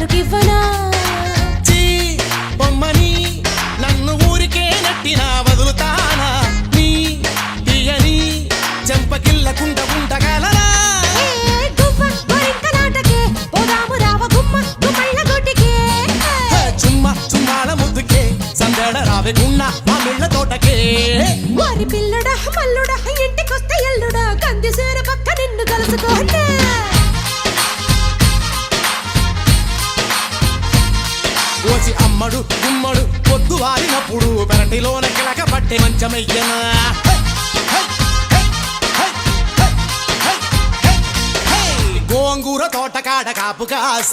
తాలూకివ్వనా వారి పిల్లడా మల్లుడా ఇంటికొస్తే ఎల్లుడా కంది సేర పక్క నిన్ను కలుసుకోండి ఓసి అమ్మడు గుమ్మడు పొద్దు వారినప్పుడు పెరటిలోన కిలక పట్టే మంచమయ్యనా గోంగూర తోట కాడ కాపు కాస